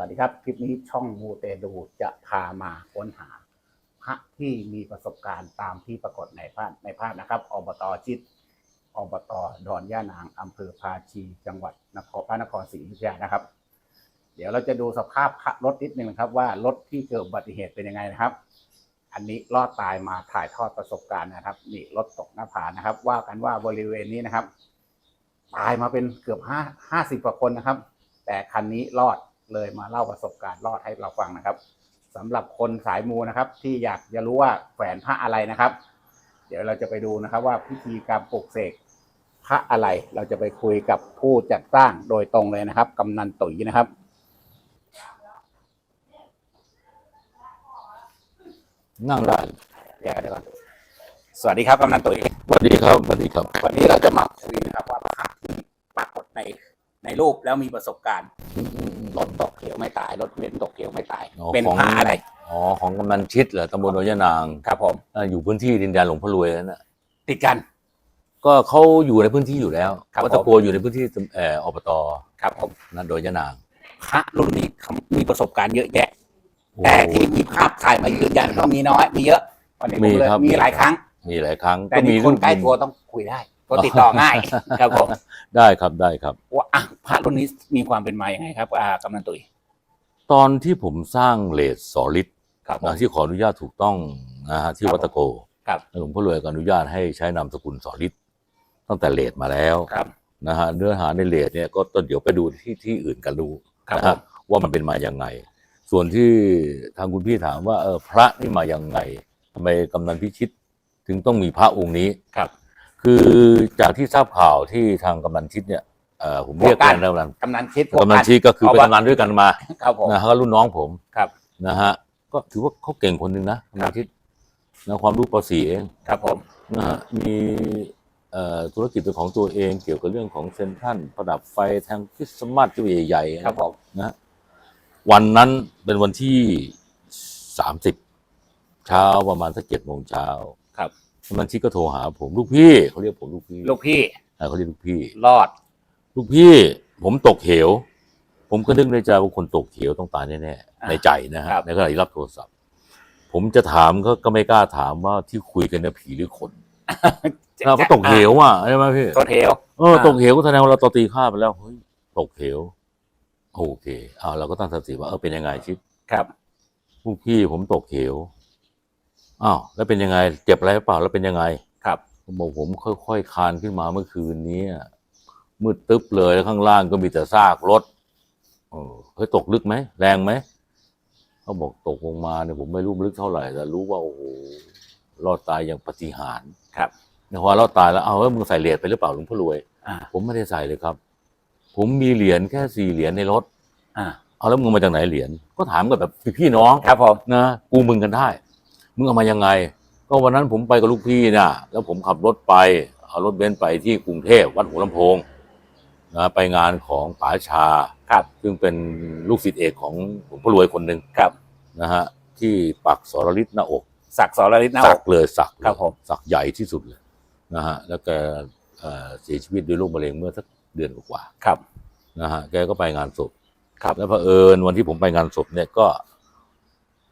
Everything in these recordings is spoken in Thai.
วัสดีครับ คลิปนี้ช่องมูเตดูจะพามาค้นหา พระที่มีประสบการณ์ตามที่ปรากฏในภาพในภาพนะครับ อบตจิตอบตดอนย่านางอำเภอภาชีจังหวัดนครพระนครศรีอยุธยานะครับ เดี๋ยวเราจะดูสภาพระรถนิดนึงนะครับ ว่ารถที่เกิดอุบัติเหตุเป็นยังไงนะครับ อันนี้รอดตายมาถ่ายทอดประสบการณ์นะครับนี่รถตกหน้าผานะครับ ว่ากันว่าบริเวณนี้นะครับ ตายมาเป็นเกือบห้าห้าสิบกว่าคนนะครับ แต่คันนี้รอด เลยมาเล่าประสบการณ์รอดให้เราฟังนะครับสำหรับคนสายมูนะครับ ที่อยากจะรู้ว่าแขวนพระอะไรนะครับ เดี๋ยวเราจะไปดูนะครับว่าพิธีการปลุกเสกพระอะไรเราจะไปคุยกับผู้จัดสร้างโดยตรงเลยนะครับกำนันตุ๋ยนะครับนั่งได้เดี๋ยวเดี๋ยวก่อนสวัสดีครับกำนันตุ๋ยสวัสดีครับสวัสดีครับ วันนี้เราจะมาคุยนะครับว่าพระที่ปรากฏในในรูปแล้วมีประสบการณ์ รถตกเขียวไม่ตายรถเบนซ์ตกเขียวไม่ตายเป็นพระอะไรอ๋อของกำนันชิดเหรอตำบลโนยะนางครับผมอ่าอยู่พื้นที่ดินแดนหลวงพ่อรวยนั่นนะติดกัน ก็เขาอยู่ในพื้นที่อยู่แล้วครับ วัดตะโกอยู่ในพื้นที่เอ่ออบตครับผมนั่นโดยยะนางพระรุ่นนี้เขามีประสบการณ์เยอะแยะแต่ที่มีภาพถ่ายมายืนยันก็มีน้อย มีเยอะวันนี้ผมเลยมีหลายครั้ง มีหลายครั้งแต่มีคนใกล้ตัวต้องคุยได้ ก็ติดต่อง่ายครับผมได้ครับได้ครับว่าอะพระรุ่นนี้มีความเป็นมาอย่างไงครับ อ่ากำนันตุ๋ยตอนที่ผมสร้างเลสสอลิดครับผมนะที่ขออนุญาตถูกต้องนะฮะที่ครับวัดตะโกครับหลวงพ่อรวยก็อนุญาตให้ใช้นามสกุลสอลิดตั้งแต่เลสมาแล้วครับนะฮะเนื้อหาในเลสเนี่ยก็ต้องเดี๋ยวไปดูที่ที่อื่นกันดูครับนะผฮะมว่ามันเป็นมาอย่างไง ส่วนที่ทางคุณพี่ถามว่าเออพระนี่มาอย่างไงทำไมกำนันพิชิต ถึงต้องมีพระองค์นี้ครับ คือจากที่ทราบข่าวที่ทางกำนันชิดเนี่ยเออผมเรียกพวกกันกันแล้วกันกำนันคิดพวกำนันชิดก็คือเอาเป็นว่ากำนันด้วยกันมาครับผมนะฮะรุ่นน้องผมครับนะฮะก็ถือว่าเขาเก่งคนหนึ่งนะกำนันชิดนะความรู้ปสีเองครับผมนะฮะมีเอ่อธุรกิจเป็นของตัวเองเกี่ยวกับเรื่องของเซนทรันประดับไฟแทงคริสต์มาสที่ใหญ่ๆครับผมนะฮะวันนั้นเป็นวันที่สามสิบเช้าประมาณสักเจ็ดโมงเช้าครับ กำนันชิดก็โทรหาผมลูกพี่เขาเรียกผมลูกพี่ลูกพี่อ่าเขาเรียกลูกพี่ รอด ลูกพี่ ผมตกเหว ผมก็นึกในใจว่าคนตกเหวต้องตายแน่อ่าๆในใจนะฮะครับ ในขณะที่รับโทรศัพท์ ผมจะถามก็ก็ไม่กล้าถามว่าที่คุยกันเนี่ยผีหรือคนเราก็ตกเหวอะใช่ไหมพี่ตัวเทวเอออ่า ตกเหวก็แสดงว่าเราตอตีค่าไปแล้วเฮ้ยตกเหวโอเคอ่าเราก็ตั้งสติว่าเออเป็นยังไงชิดครับลูกพี่ผมตกเหว อ้าวแล้วเป็นยังไง เจ็บอะไรหรือเปล่าแล้วเป็นยังไงครับผมบอกผมค่อยๆคลานขึ้นมาเมื่อคืนนี้อะมืดตึ๊บเลยแล้วข้างล่างก็มีแต่ซากรถเออเฮ้ยตกลึกไหมแรงไหมเขาบอกตกลงมาเนี่ยผมไม่รู้ลึกเท่าไหร่แต่รู้ว่าโอ้โหรอดตายอย่างปาฏิหารย์ครับเนี่ยพอรอดตายแล้วเอาเฮ้ยมึงใส่เหรียญไปหรือเปล่าหลวงพ่อรวยอ่าผมไม่ได้ใส่เลยครับ ผมมีเหรียญแค่สี่เหรียญในรถอ่าเอาแล้วมึงมาจากไหนเหรียญก็ถามกันแบบพี่น้องครับผมนะกูมึงกันได้ มึงเอามายังไง ก็วันนั้นผมไปกับลูกพี่นะแล้วผมขับรถไป เอารถเบนซ์ไปที่กรุงเทพวัดหัวลำโพงนะไปงานของป๋าชาครับ ซึ่งเป็นลูกศิษย์เอกของหลวงพ่อรวยคนหนึ่งครับ นะฮะ ที่ปักสรฤทธิ์หน้าอกสักดิ์สรฤทธิ์หน้าสัอกก เลยสักเลยครับผม สักใหญ่ที่สุดเลยนะฮะ แล้วแกเอ่อเสียชีวิตด้วยโรคมะเร็งเมื่อสักเดือนกว่าครับ ๆนะฮะ แกก็ไปงานศพครับ แล้วเผอิญวันที่ผมไปงานศพเนี่ยก็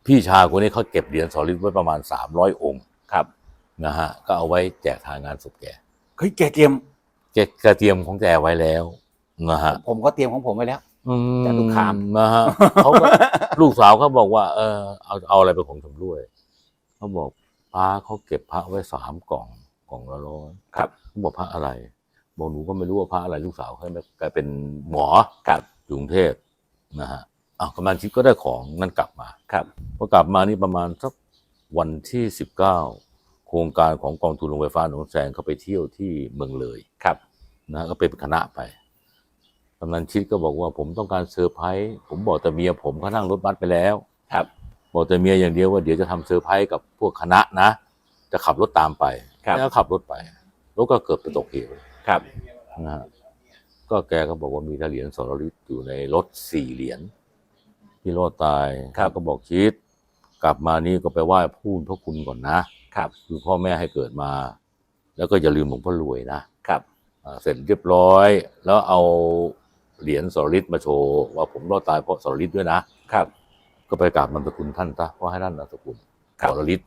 พี่ชายคนนี้เขาเก็บเหรียญสอริตไว้ประมาณสามร้อยองค์ครับนะฮะก็เอาไว้แจกทางงานศพแกเฮ้ยแกเตรียมแกแกเตรียมของแกไว้แล้วนะฮะผมก็เตรียมของผมไว้แล้ว อืมจตุคาม นะฮะเขาก็ ลูกสาวเขาบอกว่า เออเอาเอาอะไรเป็นของชำร่วยเขาบอกพระเขาเก็บพระไว้สามกล่องกล่องละร้อยครับ เขาบอกพระอะไรบอกหนูก็ไม่รู้ว่าพระอะไรลูกสาวเขาไม่กลายเป็นหมอครับอยู่กรุงเทพนะฮะ อ้าวกำนันชิดก็ได้ของนั่นกลับมาครับพอกลับมานี่ประมาณสักวันที่สิบเก้าโครงการของกองทุนโรงไฟฟ้าหนองแสงเขาไปเที่ยวที่เมืองเลยครับนะก็เป็นคณะไปกำนันชิดก็บอกว่าผมต้องการเซอร์ไพรส์ผมบอกแต่เมียผมเขานั่งรถบัสไปแล้ว ครับ บอกแต่เมียอย่างเดียวว่าเดี๋ยวจะทำเซอร์ไพรส์กับพวกคณะนะ จะขับรถตามไปครับแล้วขับรถไปรถก็เกือบจะตกเหวครับนะฮะก็แกก็บอกว่ามีเหรียญสรฤทธิ์อยู่ในรถสี่เหรียญ ที่รอดตายครับ ก็บอกชิด กลับมานี่ก็ไปไหว้พูนพระคุณก่อนนะครับ คือพ่อแม่ให้เกิดมา แล้วก็อย่าลืมหลวงพ่อรวยนะครับอ่าเสร็จเรียบร้อย แล้วเอาเหรียญสรลิตมาโชว์ว่าผมรอดตายเพราะสรลิตด้วยนะ ครับก็ไปกราบนามสกุลท่านซะเพราะให้ท่านนามสกุลครับสรลิต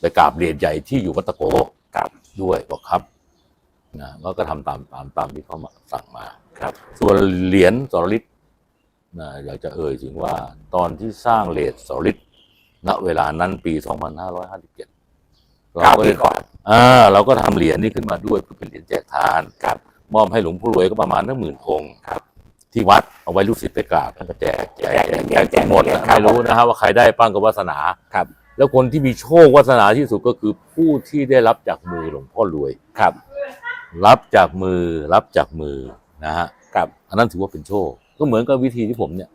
ไปกราบเหรียญใหญ่ที่อยู่วัดตะโกครับด้วยบอกครับนะแล้วก็ทำตามตามตามที่เขามาสั่งมา ครับ ส่วนเหรียญสรลิต นะอยากจะเอ่ยถึงว่าตอนที่สร้างเหรียญสรลิตณเวลานั้นปี 2557เก้าปีก่อนอ่าเราก็ทำเหรียญนี้ขึ้นมาด้วยเพื่อเป็นเหรียญแจกทานครับ มอบให้หลวงพ่อรวยก็ประมาณตั้งหมื่นองค์ครับ ที่วัดเอาไว้ลูกศิษย์ไปกราบท่านก็แจกแจกแจกแจกแจแจกกแจกหมดเหรียญนะครับไม่รู้นะฮะว่าใครได้ปั้งกับวาสนาครับ แล้วคนที่มีโชควาสนาที่สุดก็คือผู้ที่ได้รับจากมือหลวงพ่อรวยครับ รับจากมือรับจากมือนะฮะครับอันนั้นถือว่าเป็นโชค ก็เหมือนกับวิธีที่ผมเนี่ย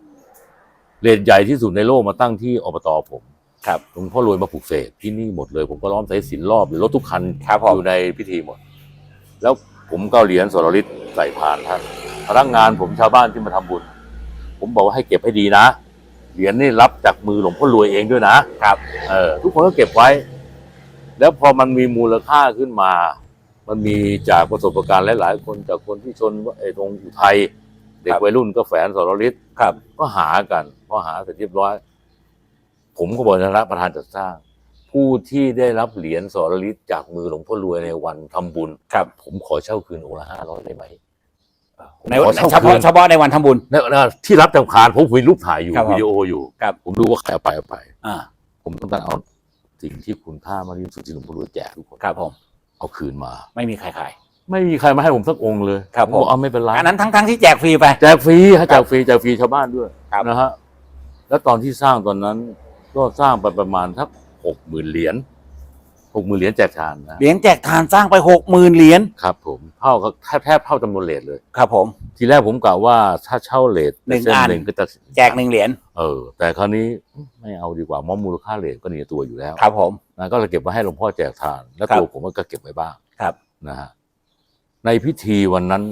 เหรียญใหญ่ที่สุดในโลกมาตั้งที่อบตผมครับหลวงพ่อรวยมาปลูกเสกที่นี่หมดเลย ผมก็ล้อมสายสิญจนรอบหรือรถทุกคันครับผม อยู่ในพิธีหมด แล้วผมก็เอาเหรียญสรลิตใส่พานท่านพนักงานผมชาวบ้านที่มาทำบุญ ผมบอกว่าให้เก็บให้ดีนะ เหรียญนี่รับจากมือหลวงพ่อรวยเองด้วยนะครับ เออทุกคนก็เก็บไว้ แล้วพอมันมีมูลค่าขึ้นมา มันมีจากประสบการณ์หลาย ๆ คนจากคนที่ชนไอ้ตรงอุทัย เด็คกรับวัยรุ่นก็แฝนสรลิตครับ ก็หากันพอหาเสร็จเรียบร้อย ผมก็บอกนะประธานจัดสร้าง ผู้ที่ได้รับเหรียญสรลิตจากมือหลวงพ่อรวยในวันทำบุญครับ ผมขอเช่าคืนองค์ละห้าร้อยได้ไหมในขอช่เฉพาะคืนเฉพาะในวันทำบุญเนี่ยนะที่รับจากคานผมคุยรูปถ่ายอยู่ครับผมวิดีโออยู่ครับผมดูว่าใครเอาไปเอาไปอ่าผมต้องการเอาสิ่งที่คุณค่ามากที่สุดที่หลวงพ่อรวยแจกทุกคนครับผมเอาคืนมา ไม่มีใครขาย ไม่มีใครมาให้ผมสักองค์เลยครับผมบอกผมเอาไม่เป็นไรอันนั้นทั้งทั้งที่แจกฟรีไป แจกฟรีฮะแจกฟรีแจกฟรีชาวบ้านด้วยครับ นะฮะแล้วตอนที่สร้างตอนนั้น ก็สร้างไปประมาณทักหกหมื่นเหรียญหกหมื่นเหรียญแจกทานนะเหรียญแจกทานสร้างไปหกหมื่นเหรียญครับ ผมเท่ากับแทบแทบเท่าจำนวนเหรียญเลย ครับผม ทีแรกผมกะว่าถ้าเช่าเหรียญหนึ่งเส้นอัน หนึ่งก็จะแจกหนึ่งเหรียญเออ แต่คราวนี้ไม่เอาดีกว่าเพราะมูลค่าเหรียญก็หนีตัวอยู่แล้วครับผม นะก็เลยเก็บไว้ให้หลวงพ่อแจกทาน แล้วครับตัวผมก็เก็บไว้บ้างครับ นะฮะ ในพิธีวันนั้น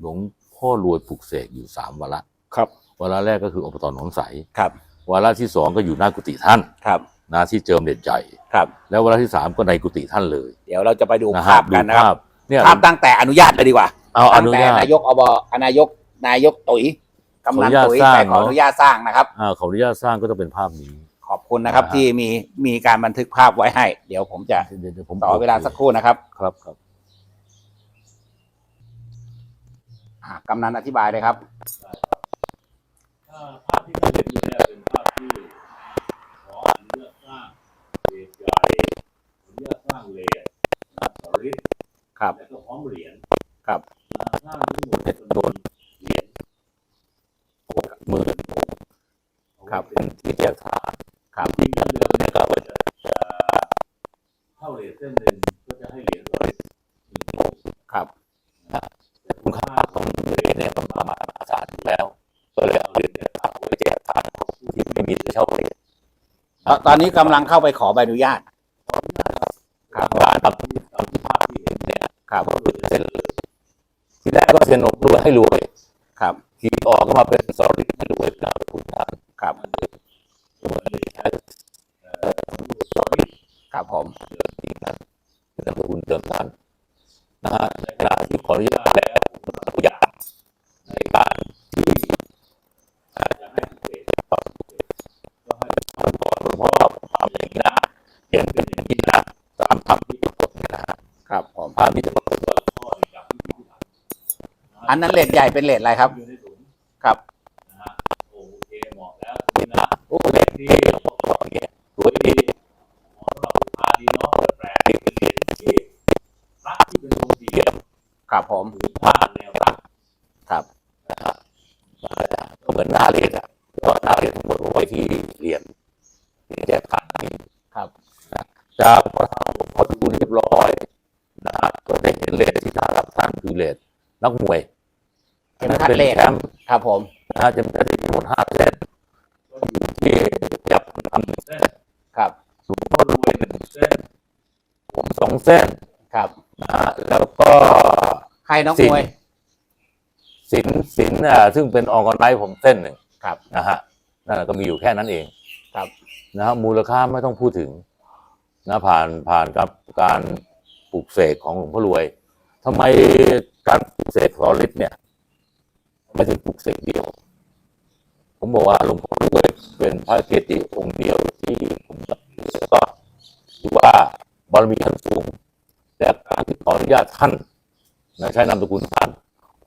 หลวงพ่อรวยปลุกเสกอยู่สามวาระครับวาระแรกก็คืออบตหนองใสครับวาระที่สองก็อยู่หน้ากุฏิท่านครับนะที่เจิมเด็ดใหญ่ครับ แล้ววาระที่สามก็ในกุฏิท่านเลย เดี๋ยวเราจะไปดูนะภาฮะพกันนะคภารับพเนี่ยภาพตั้งแต่อนุญาตเลยดีกว่าเอาอตั้งนุแต่ญาตนายกอบนายกนายกตุ๋ยกำนันตุ๋ยขออนุญาตสร้างไปขออนุญาตสร้างนะครับอ่าขออนุญาตสร้างก็จะเป็นภาพนี้ ขอบคุณนะครับนะฮะที่มีมีการบันทึกภาพไว้ให้ เดี๋ยวผมจะเดี๋ยวเดี๋ยวผมต่อเวลาสักครู่นะครับ ครับครับ อ่ากำนันอธิบายเลยครับภาพที่ท่านเห็นอยู่เนี่ยเป็นภาพที่ขออนุญาตสร้างเลดใหญ่ขออนุญาตสร้างเลดสอริสครับ แล้วก็พร้อมเหรียญครับสร้างทั้งหมดจำนวนเหรียญหกหมื่นครับ เป็นที่แจกทานครั ตอนตอนนี้กำลังเข้าไปขอใบอนุญาตครับว่าตามที่ตามที่ภาพที่เห็นเนี่ยครับก็คือเซ็นเลยที่แรกก็เซ็นออกรวยให้รวย ครับ ทีออกก็มาเป็นสอรี่ให้รวยนามสกุลท่านครับมันเลยใช้เอ่อสอรี่ครับผมเดิมทีนั้นเป็นนามสกุลเดิมท่านนะฮะในขณะที่ขออนุญาตแล้วผมก็อนุญาตในการที่อาจจะให้เด็กปรับเด็กก็ให้ท่านบอกหลวงพ่อผมทำอย่างนี้นะเห็นเป็นอย่างนี้นะตามคำที่ปรากฏเนี่ยนะฮะ ครับผม ภาพนี้จะปรากฏว่าพ่อเนี่ยจับที่ที่ทำ อันนั้นเลทใหญ่เป็นเลทอะไรครับ อยู่ในถุงครับ นะฮะโอเคเหมาะแล้วตรงนี้นะโอ้เล็กดีเราก็บอกอย่างเงี้ยสวยดีเหมาะสำหรับลูกค้าดีเนาะแปลกดีเป็นเหรียญที่พระที่เป็นองค์เดียวครับผมหรือผ้าแนวตั้งครับนะฮะก็เหมือนหน้าเหรียญอะก็หน้าเหรียญทั้งหมดเอาไว้ที่เหรียญเหรียญแจกผ่านนี้ครับจากพอทำพอดูเรียบร้อยนะฮะก็ได้เห็นเหรียญที่ท่านรับท่านคือเหรียญนักมวย เข็มขัดเลทแชมป์ครับผมนะฮะจะมีทั้งหมดห้าเส้นก็อยู่ที่จับทำหนึ่งเส้นครับหลวงพ่อรวยหนึ่งเส้นผมสองเส้นครับนะฮะแล้วก็ให้น้องสิมวยสินสินอะซึ่งเป็นออกไนผมเส้นหนึ่งครับนะฮะนั่นแหละก็มีอยู่แค่นั้นเองครับนะฮะมูลค่าไม่ต้องพูดถึงนะผ่านผ่านกับการปลูกเสกของหลวงพ่อรวยทำไมการปลูกเสกสอริดเนี่ย ไม่ถึงปลูกเสกเดียว ผมบอกว่าหลวงพ่อรวยเป็นพระเกจิองค์เดียวที่ผมนับถือแล้วก็ถือว่าบารมีท่านสูงแต่การที่ขออนุญาตท่านนะใช้นามสกุลท่าน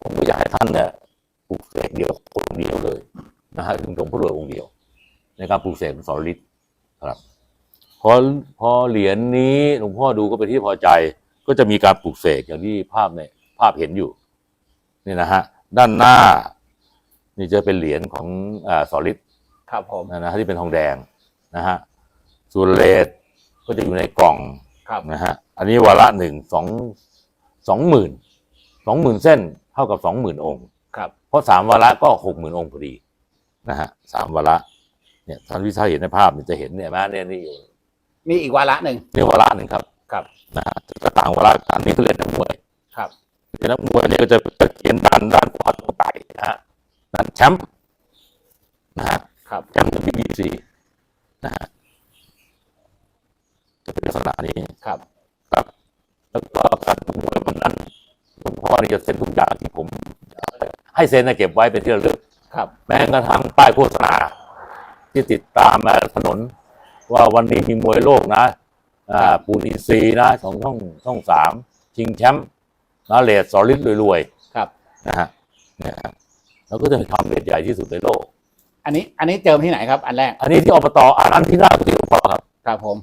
ผมก็อยากให้ท่านเนี่ยปลูกเสกเดียวค์เดียวเลยนะฮะถึงหลวงพ่อรวยองค์เดียว ในการปลูกเสกเป็นสรฤทธิ์ครับพอพอเหรียญนี้หลวงพ่อดูก็เป็นที่พอใจ ก็จะมีการปลูกเสกอย่างที่ภาพในภาพเห็นอยู่ นี่นะฮะ ด้านหน้า นี่จะเป็นเหรียญของอ่าสอริดครับผมนะฮะที่เป็นทองแดงนะฮะส่วนเลดก็จะอยู่ในกล่องครับนะฮะอันนี้วาระหนึ่งสองสองหมื่นสองหมื่นเส้นเท่ากับสองหมื่นองค์ครับเพราะสามวาระก็หกหมื่นองค์พอดีนะฮะสามวาระเนี่ยท่านวิชาเห็นในภาพเนี่ยจะเห็นเนี่ยแม่เนี่ยนี่มีอีกวาระหนึ่งเนี่ยวาระหนึ่งครับครับนะฮะจะต่างวาระกันนี่คือเรียนนักมวยครับเรียนนักมวยเนี่ยก็จะจะ เขียนด้านด้านขวาตรงไต่นะฮะด้านแชมป์นะฮะครับแชมป์จากบีบีซีนะฮะจะเป็นลักษณะนี้ครับ ครับ แล้วก็การประมวลวันนั้นหลวงพ่อนี่จะเซ็นทุกอย่างที่ผม ให้เซ็นนะเก็บไว้เป็นที่ระลึกครับ แม้กระทั่งป้ายโฆษณาที่ติดตามมาถนน ว่าวันนี้มีมวยโลกนะอ่าปูนอินซีย์นะของช่องช่องสามชิงแชมป์นะเลดสอริสรวยครับๆ นะฮะเนี่ยฮะแล้วก็จะทำเลดใหญ่ที่สุดในโลก อันนี้อันนี้เจิมที่ไหนครับ อันแรก อันนี้ที่อบตอันนั้นที่หน้ากุฏิหลวงพ่อครับครับผม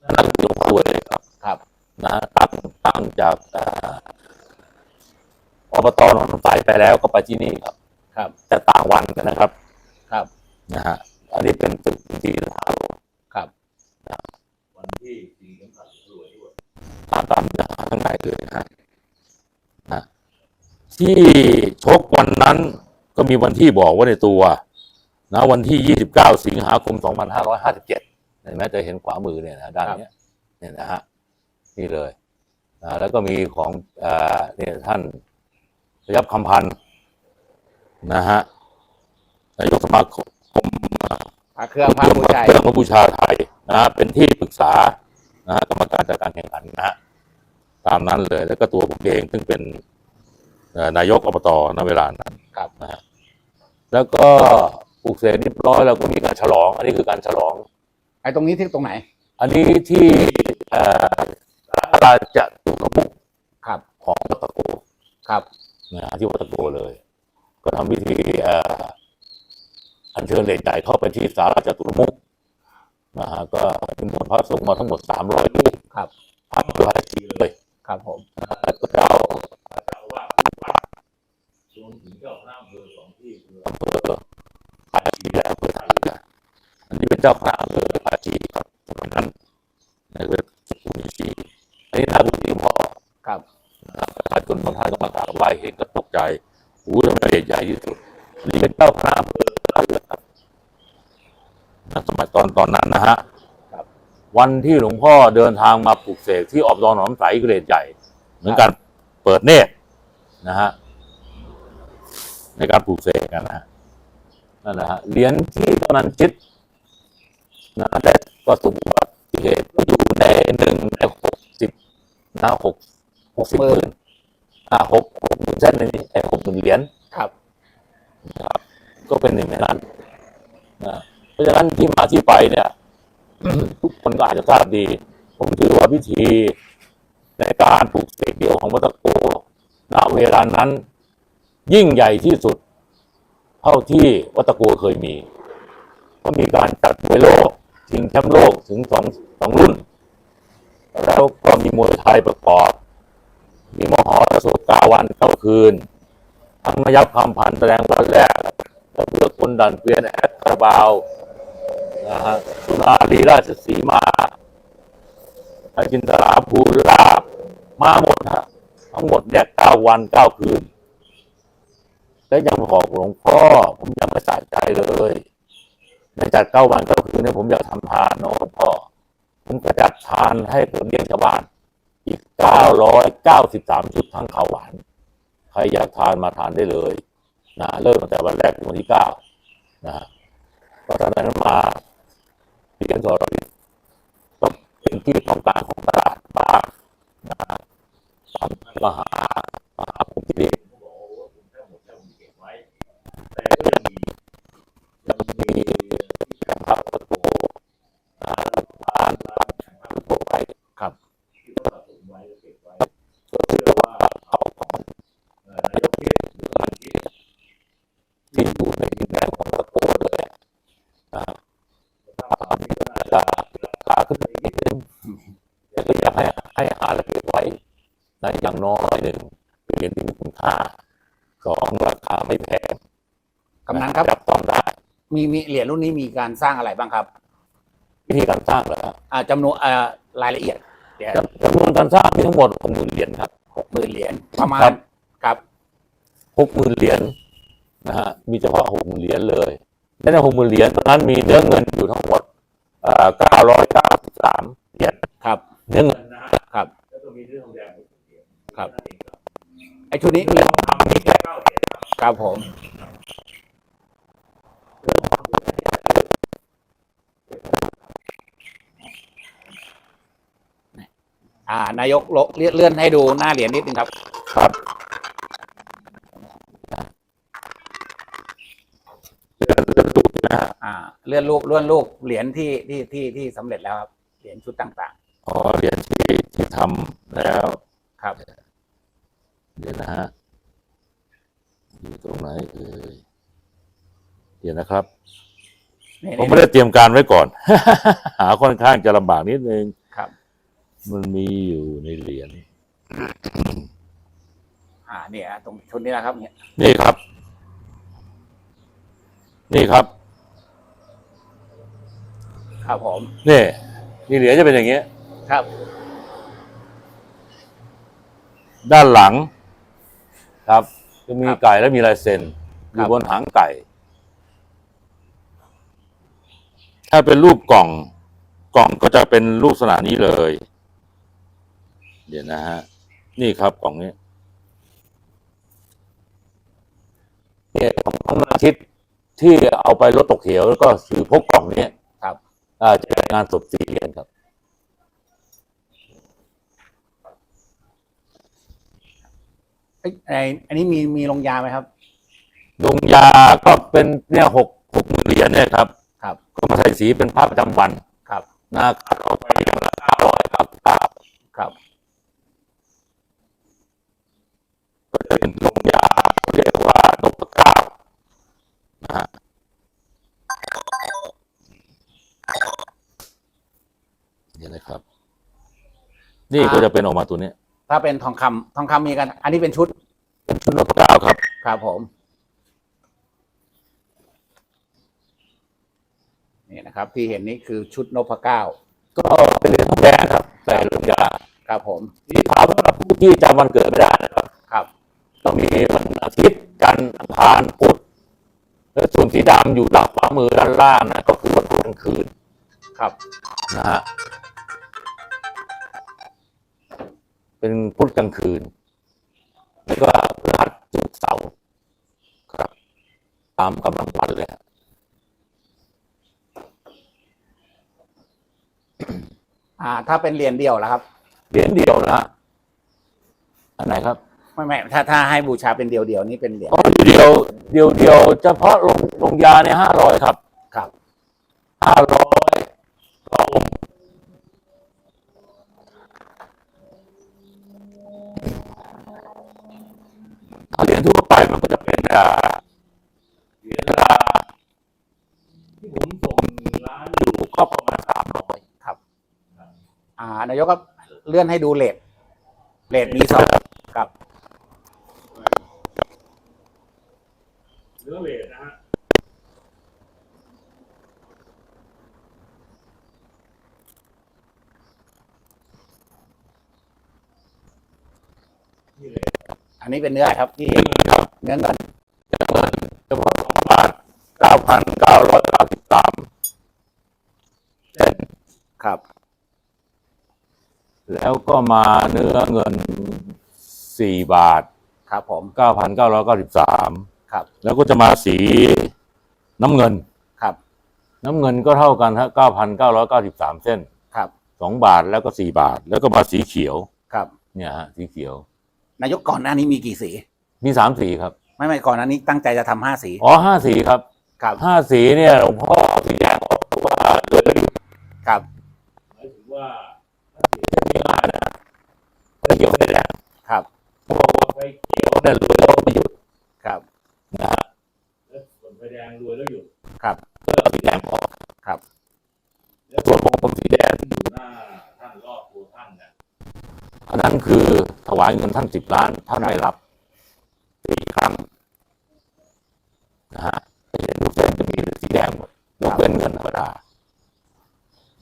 หน้ากุฏิหลวงพ่อรวยเลยครับครับนะตั้งตั้งจากอ่าอบตหนองไฟไปแล้วก็ไปที่นี่ครับ ครับจะต่างวันกันนะครับ ครับนะฮะอันนี้เป็นตึกที่สถานครับวันที่สี่เข็มขัดรวยด้วยตามตามข้างในเลยนะฮะนะ ที่ชกวันนั้นก็มีวันที่บอกไว่าในตัวนะวันที่ 29 สิงหาคม 2557เห็นไหมจะเห็นขวามือเนี่ยนะด้านเนี้ยเนี่ยนะฮะนี่เลยอ่าแล้วก็มีของอ่าเนี่ยท่านพยับคำพันธ์นะฮะนายกสมาคมพระเครื่องพระบูชาเครื่องพระบูชาไทยนะฮะเป็นที่ปรึกษานะฮะกรรมการจัดการแข่งขันนะฮะตามนั้นเลย แล้วก็ตัวผมเองซึ่งเป็นเอ่อ นายกอบตณเวลานั้นครับนะฮะแล้วก็ปลูกเสร็จเรียบร้อยแล้วก็มีการฉลอง อันนี้คือการฉลอง ไอ้ตรงนี้ที่ตรงไหน อันนี้ที่เอ่อราชตุลมุกครับ ของวัดตะโกครับนะฮะที่วัดตะโกเลย ก็ทำพิธีเอ่ออัญเชิญเหล็กใหญ่เข้าไปที่สาราจตุรมุกนะฮะก็มีมวลพระสงฆ์มาทั้งหมดสามร้อยรูปครับพักตัวทีเลย ครับผมแล้วก็เจ้าเจ้าว่า รวมถึงเจ้าคณะอำเภอสองที่คืออำเภอภาชีและอำเภอท่าเรืออันนี้เป็นเจ้าคณะอำเภอภาชีครับสมัยนั้นนี่คือสุขุมวิทอันนี้ท่าบุตรีพ่อครับประชาชนบางท่านก็มากราบไหว้เห็นก็ตกใจโอ้ทำไมใหญ่ที่สุดนี่เป็นเจ้าคณะอำเภอท่าเรือครับสมัยตอนตอนนั้นนะฮะวันที่หลวงพ่อเดินทางมาปลูกเสกที่อบตหนองน้ำใสเกรดใหญ่ เหมือนกันเปิดเนตรนะฮะ ในการปลูกเสกกันนะฮะนั่นแหละฮะเหรียญที่ตอนนั้นชิดนะแต่ก็สุอุบัติเหตุอยู่ในหนึ่งในหกสิบนะหกหกสิบหมื่นอ่าหกหกหมื่นเส้นในนี้ไอ้หกหมื่นเหรียญครับนะครับ ก็เป็นหนึ่งในนั้นนะเพราะฉะนั้นที่มาที่ไปเนี่ย ทุกคนก็อาจจะทราบดี ผมถือว่าพิธีในการปลูกเสกเดี่ยวของวัดตะโกณเวลานั้น ยิ่งใหญ่ที่สุด เท่าที่วัตะโกเคยมี ก็มีการจัดมวยโลกชิงแชมป์โลกถึงสองสองรุ่น แล้วก็มีมวยไทยประกอบ มีมหรสพกาวันเก้าคืนทั้งมายับคำพันแสดงวันแรกแล้วเพื่อคนดันเกวียนแอดคาราบาวนะฮะสุนารีราชสีมาอาจินตราภูลาบมาหมดฮะทั้งหมดเนี่ยเก้าวันเก้าคืน แล้วยังบอกหลวงพ่อ ผมยังไม่สะใจเลยในจัดเก้าวันเก้าคืนเนี่ยผมอยากทำทานเนอะหลวงพ่อผมกระจัดทานให้ผมเลี้ยงชาวบ้าน อีกเก้าร้อยเก้าสิบสามชุดทั้งข้าวหวานใครอยากทานมาทานได้เลยนะเริ่มตั้งแต่วันแรกถึงวันที่เก้านะฮะก็ตอนนั้นมาเรียนสอนก็เป็นที่ต้องการของตลาดบ้างนะฮะตอนมหามหาผมที่เด็ก ต้องได้ มีมีเห รียญรุ่นนี้มีการสร้างอะไรบ้างครับ วิธีการสร้างเหรอครับอ่าจำนวนอ่ารายละเอียดเดี๋ยวจำนวนการสร้างมีทั้งหมดหกหมื่นเหรียญครับหกหมื่นเหรียญประมาณครับครับหกหมื่นเหรียญนะฮะมีเฉพาะหกหมื่นเหรียญเลยและในหกหมื่นเหรียญตอนนั้นมีเนื้อเงินอยู่ทั้งหมดเก้าร้อยเก้าสิบสามเหรียญครับ เนื้อเงินนะฮะครับแล้วก็มีเนื้อทองแดงหกเหรียญครับนั่นเองครับไอชุดนี้มีทองคำมีแค่เก้าเหรียญครับครับผม อ่านายกลเลื่อนเลื่อนให้ดูหน้าเหรียญนิดนึงครับ ครับเดือนเดือนตุนะฮะอ่าเลื่อนรูปเลื่อนรูปเหรียญที่ที่ที่ที่สำเร็จแล้วครับเหรียญชุดต่างอ๋อเหรียญที่ที่ทำแล้วๆครับเดี๋ยวนะฮะอยู่ตรงไหนเอ่ยเดี๋ยวนะครับนี่ผมนี่ไม่ได้เตรียมการไว้ก่อน หาค่อนข้างจะลำบากนิดนึงครับ มันมีอยู่ในเหรียญอ่าเนี่ยตรงชุดนี้นะครับ เนี่ยนี่ครับ นี่ครับครับผมนี่นี่เหรียญจะเป็นอย่างเงี้ย ครับ ด้านหลัง ครับจะมีไก่และมีลายเซ็นอครัยู่บบนหางไก่ ถ้าเป็นรูปกล่อง กล่องก็จะเป็นรูปสนานี้เลย เดี๋ยวนะฮะ นี่ครับกล่องนี้เนี่ยของของอาทิตย์ที่เอาไปรถตกเหวแล้วก็ซื้อพกกล่องนี้ครับอ่าจะเป็นงานศพสี่เหรียญครับ เอ้ยไออันนี้มีมีลงยาไหมครับ ดวงยาก็เป็นเนี่ยหกหกหมื่นเหรียญเนี่ยครับ ครับ ก็มาใส่สีเป็นภาพประจำวันครับ นะครับเอาไปอย่างละเก้าร้อยครับเก้าครับ ก็จะเป็นดวงยาเรียกว่านพเก้านะฮะนี่นะครับ นี่ก็จะเป็นออกมาตัวเนี้ยถ้าเป็นทองคำทองคำมีกัน อันนี้เป็นชุดเป็นชุดนพเก้าครับ ครับผม นี่นะครับ ที่เห็นนี้คือชุดนพเก้าก็เป็นเหรียญทองแดงครับใส่ดวงยาครับผมสีขาวสำหรับผู้ที่จำวันเกิดไม่ได้นะครับครับต้องมีวันอาทิตย์จันทร์อังคารพุธและส่วนสีดำอยู่หลังขวามือด้านล่างนะก็คือวันพุธกลางคืนครับนะฮะ เป็นพุธกลางคืน แล้วก็พฤหัสศุกร์เสาร์ครับ ตามกำลังวันเลยฮะอ่า ถ้าเป็นเหรียญเดียวแล้วครับ เหรียญเดียวนะฮะอันไหนครับไม่ไม่ถ้าถ้าให้บูชาเป็นเดียวเดียวนี่เป็นเหรียญอ๋อเดียวเดียวเดียวเฉพาะลงลงยาเนี่ยห้าร้อยครับ ครับห้าร้อยต่อองค์ถ้าเหรียญทั่วไปมันก็จะเป็นอ่าเหรียญละที่ผมส่งร้านอยู่ก็ประมาณสามร้อย ครับ อ่า นายกก็เลื่อนให้ดูเลทเลทมีสองครับเนื้อเหรียญนะฮะอันนี้เป็นเนื้ออะไรครับที่เงินครับเนื้อเงินเงินเฉพาะสองบาทเก้าพันเก้าร้อยเก้าสิบสามเส้นครับ แล้วก็มาเนื้อเงินสี่บาท ครับผมเก้าพันเก้าร้อยเก้าสิบสามครับ แล้วก็จะมาสีน้ำเงิน ครับ น้ำเงินก็เท่ากันฮะเก้าพันเก้าร้อยเก้าสิบสามเส้น ครับสองบาทแล้วก็สี่บาท แล้วก็มาสีเขียว ครับ เนี่ยฮะสีเขียว นายกก่อนหน้านี้มีกี่สี มีสามสีครับ ไม่ไม่ก่อนหน้านี้ตั้งใจจะทำห้าสี อ๋อห้าสีครับ ครับห้าสีเนี่ยหลวงพ่อเอาสีแดงออกเพราะว่าเหลืออยู่ครับ หมายถึงว่าถ้าสีจะมีงานนะ ไฟเขียวไฟแดงครับเขาบอกว่าไฟเขียวเนี่ยรวยแล้วไม่หยุดครับนะฮะแล้วส่วนไฟแดงรวยแล้วหยุดครับก็เอาสีแดงออกครับแล้วส่วนของผมสีแดงอยู่หน้าท่านรอบตัวท่านเนี่ยอันนั้นคือถวายเงินท่านสิบล้านท่านไม่รับสี่ครั้งนะฮะเห็นรูปเส้นธรรมดา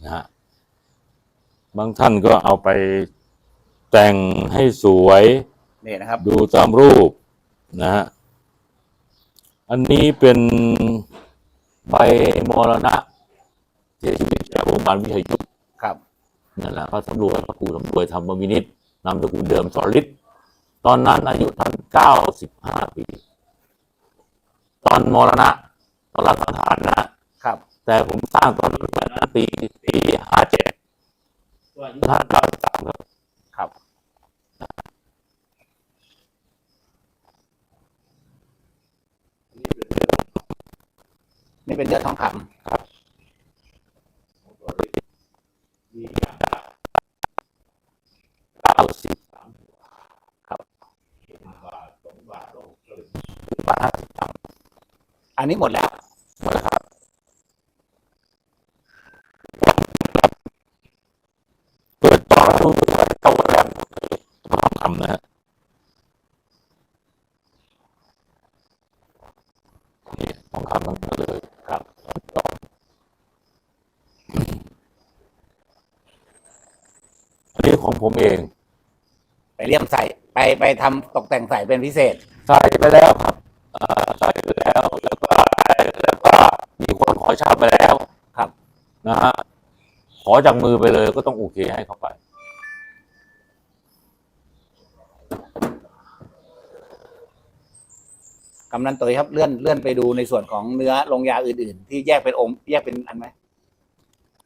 นะฮะบางท่านก็เอาไป แต่งให้สวยนี่นะครับ ดูตามรูปนะฮะอันนี้เป็นใบมรณะเสียชีวิตจากโรงพยาบาลวิทยุครับนั่นแหละพระสำรวยพระครูสำรวยธรรมวินิตนามสกุลเดิมสรฤทธิ์ตอนนั้นอายุท่านเก้าสิบห้าปี ตอนมรณะตอนรับสังหารนะครับ แต่ผมสร้างตอนนั้นปีปีห้าเจ็ดก็อายุท่านเก้าสิบสามครับครับ นี่เป็นเนื้อทองค มีอย่าง เก้าสิบสาม บาทสองบาทโลกเลย บาทำอั นนี้หมดแล้ว หมดแล้วครับ เปิดต่อแล้วต้องเปิดเต้าแรมทองคำนะฮะนี่ทองคำทั้งนั้นเลยครับต่ออันนี้ของผมเอง ไปเลี่ยมใส่ไปไปทำตกแต่งใส่เป็นพิเศษ ใส่ไปแล้วครับ อ่า ใส่ไป แล้วแล้วก็แล้วก็มีคนขอเช่าไปแล้วครับ นะฮะขอจากมือไปเลยก็ต้องโอเคให้เขาไป กำนันตุยครับเลื่อนเลื่อนไปดูในส่วนของเนื้อลงยาอื่นๆ ที่แยกเป็นองค์แยกเป็นอันไหม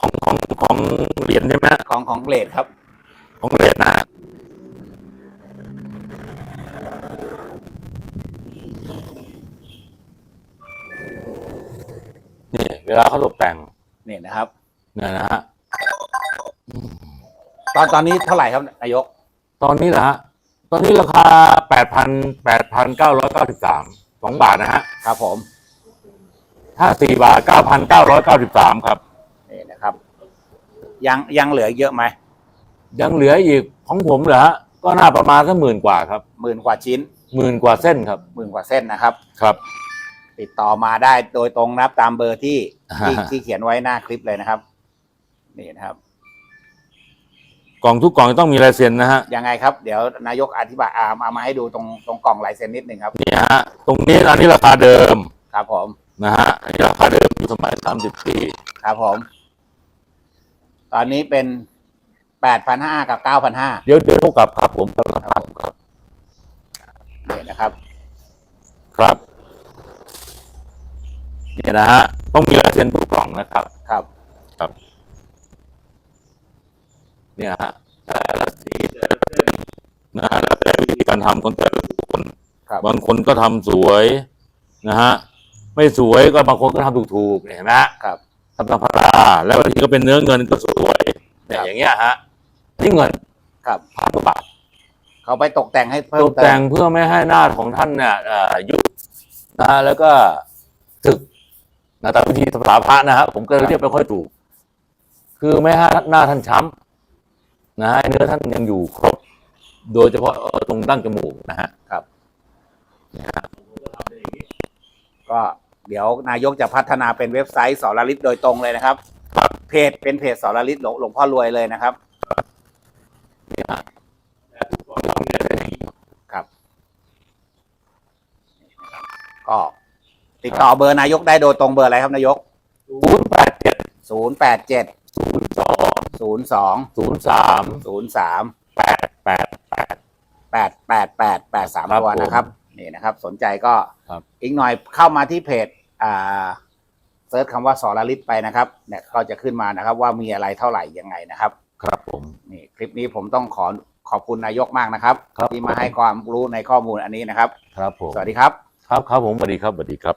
ของของของเหรียญใช่ไหมของของเลดครับ ของเหรียญนะ วลาเขาตกแต่งนี่นะครับ เนี่ยนะฮะตอนตอนนี้เท่าไหร่ครับนายก ตอนนี้เหรอฮะตอนนี้ราคาแปดพันแปดพันเก้าร้อยเก้าสิบสามสองบาทนะฮะครับผมถ้าสี่บาทเก้าพันเก้าร้อยเก้าสิบสามครับ นี่นะครับ ยังยังเหลือเยอะไหมยังเหลืออีกของผมเหรอฮะก็น่าประมาณสักหมื่นกว่าครับหมื่นกว่าชิ้นหมื่นกว่าเส้นครับ หมื่นกว่าเส้นนะครับ ครับ ติดต่อมาได้โดยตรงนะครับ ตามเบอร์ที่ที่ฮะที่เขียนไว้หน้าคลิปเลยนะครับ นี่นะครับ กล่องทุกกล่องต้องมีลายเซ็นนะฮะยังไงครับ เดี๋ยวนายกอธิบายอาเอามาให้ดูตรงตรงกล่องลายเซ็นนิดหนึ่งครับ นี่ฮะตรงนี้อันนี้ราคาเดิมครับผม นะฮะอันนี้ราคาเดิมอยู่สมัยสามสิบปีครับผม ตอนนี้เป็นแปดพันห้ากับเก้าพันห้าเดี๋ยวเดี๋ยวเท่ากับครับผมกำลังทำครับนี่นะครับ ครับ เนี่ยนะฮะต้องมีลายเซ็นทุกกล่องนะครับครับ เนี่ยฮะแต่ละสีแต่ละเส้นนะฮะแล้วแต่วิธีการทำของแต่ละคนครับ บางคนก็ทำสวยนะฮะไม่สวยก็บางคนก็ทำถูกๆเนี่ยเห็นไหมฮะครับทำธรรมดาแล้วบางทีก็เป็นเนื้อเงินก็สวยเนี่ยครับอย่างเงี้ยฮะนี่เงินครับ พันกว่าบาท เขาไปตกแต่งให้เพิ่ตมกเติแต่มงเพื่อไม่ให้หน้าของท่านเนี่ยเอ่อยุบนะฮะแล้วก็ถึก นะแต่วิธีภาษาพระนะฮะผมก็เรียกไม่ค่อยถูก คือไม่ให้หน้าท่านช้ำนะฮะเนื้อท่านยังอยู่ครบ โดยเฉพาะเอ่อตรงดั้งจมูกนะฮะผมก็ทำเป็นอย่างนี้ก็เดี๋ยวนายกจะพัฒนาเป็นเว็บไซต์สรลิตโดยตรงเลยนะครับ เพจเป็นเพจสรลิตหลวงหลวงพ่อรวยเลยนะครับ แต่ทุกคนต้องมีอะไรอย่างนี้ ครับ ก็ ติดต่อเบอร์นายกได้โดยตรงเบอร์อะไรครับนายก ศูนย์แปดเจ็ดศูนย์แปดเจ็ดศูนย์สองศูนย์สองศูนย์สามศูนย์สามแปดแปดแปด แปดแปดแปดแปดสามครับตัวผมนะครับนี่นะครับ สนใจก็ครับ อีกหน่อยเข้ามาที่เพจอ่าเซิร์ชคำว่าสรลิตไปนะครับเนี่ยก็จะขึ้นมานะครับ ว่ามีอะไรเท่าไหร่ยังไงนะครับ ครับผม นี่คลิปนี้ผมต้องขอขอบคุณนายกมากนะครับครับ ที่มาให้ความรู้ในข้อมูลอันนี้นะครับ ครับผม สวัสดีครับ ครับครับผมสวัสดีครับสวัสดีครับ